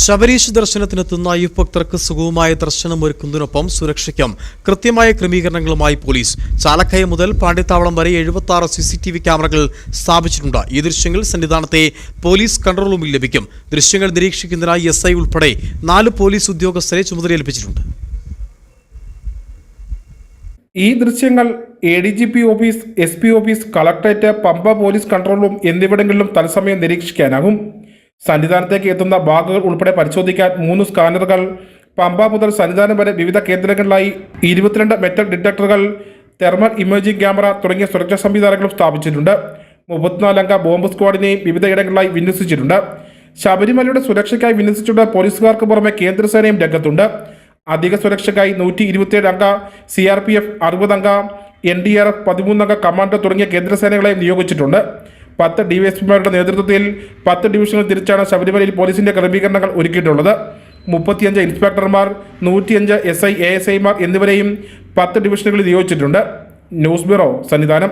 ശബരീശ് ദർശനത്തിനെത്തുന്ന അയ്യപ്പക്തർക്ക് സുഗമമായ ദർശനം ഒരുക്കുന്നതിനൊപ്പം സുരക്ഷയ്ക്കും കൃത്യമായ ക്രമീകരണങ്ങളുമായി പോലീസ് ചാലക്കയ മുതൽ പാണ്ഡിത്താവളം വരെ എഴുപത്തി ആറ് സി സി ടി വി ക്യാമറകൾ സ്ഥാപിച്ചിട്ടുണ്ട്. ഈ ദൃശ്യങ്ങൾ സന്നിധാനത്തെ പോലീസ് കൺട്രോൾ റൂമിൽ ലഭിക്കും. ദൃശ്യങ്ങൾ നിരീക്ഷിക്കുന്നതിനായി എസ് ഐ ഉൾപ്പെടെ നാല് പോലീസ് ഉദ്യോഗസ്ഥരെ ചുമതലയേൽപ്പിച്ചിട്ടുണ്ട്. ഈ ദൃശ്യങ്ങൾ A D G P office S P office collectorate Pampa police control room എന്നിവിടങ്ങളിലും തത്സമയം നിരീക്ഷിക്കാനാകും. സന്നിധാനത്തേക്ക് എത്തുന്ന ബാഗുകൾ ഉൾപ്പെടെ പരിശോധിക്കാൻ മൂന്ന് സ്കാനറുകൾ. പമ്പ മുതൽ സന്നിധാനം വരെ വിവിധ കേന്ദ്രങ്ങളിലായി ഇരുപത്തിരണ്ട് മെറ്റൽ ഡിറ്റക്ടറുകൾ തെർമൽ ഇമേജിംഗ് ക്യാമറ തുടങ്ങിയ സുരക്ഷാ സംവിധാനങ്ങളും സ്ഥാപിച്ചിട്ടുണ്ട്. മുപ്പത്തിനാലംഗ ബോംബ് സ്ക്വാഡിനെയും വിവിധ ഇടങ്ങളിലായി വിന്യസിച്ചിട്ടുണ്ട്. ശബരിമലയുടെ സുരക്ഷയ്ക്കായി വിന്യസിച്ചുള്ള പോലീസുകാർക്ക് പുറമെ കേന്ദ്രസേനയും രംഗത്തുണ്ട്. അധിക സുരക്ഷയ്ക്കായി നൂറ്റി ഇരുപത്തിയേഴ് അംഗ സി ആർ പി എഫ് അറുപതംഗ എൻ ഡി ആർ എഫ് പതിമൂന്നംഗ കമാൻഡോ തുടങ്ങിയ കേന്ദ്രസേനകളെയും നിയോഗിച്ചിട്ടുണ്ട്. പത്ത് ഡിവൈഎസ്പിമാരുടെ നേതൃത്വത്തിൽ പത്ത് ഡിവിഷനുകൾ തിരിച്ചാണ് ശബരിമലയിൽ പോലീസിന്റെ ക്രമീകരണങ്ങൾ ഒരുക്കിയിട്ടുള്ളത്. മുപ്പത്തിയഞ്ച് ഇൻസ്പെക്ടർമാർ നൂറ്റിയഞ്ച് എസ് ഐ എ എസ് ഐമാർ എന്നിവരെയും പത്ത് ഡിവിഷനുകളിൽ നിയോഗിച്ചിട്ടുണ്ട്. News bureau Sannidhanam.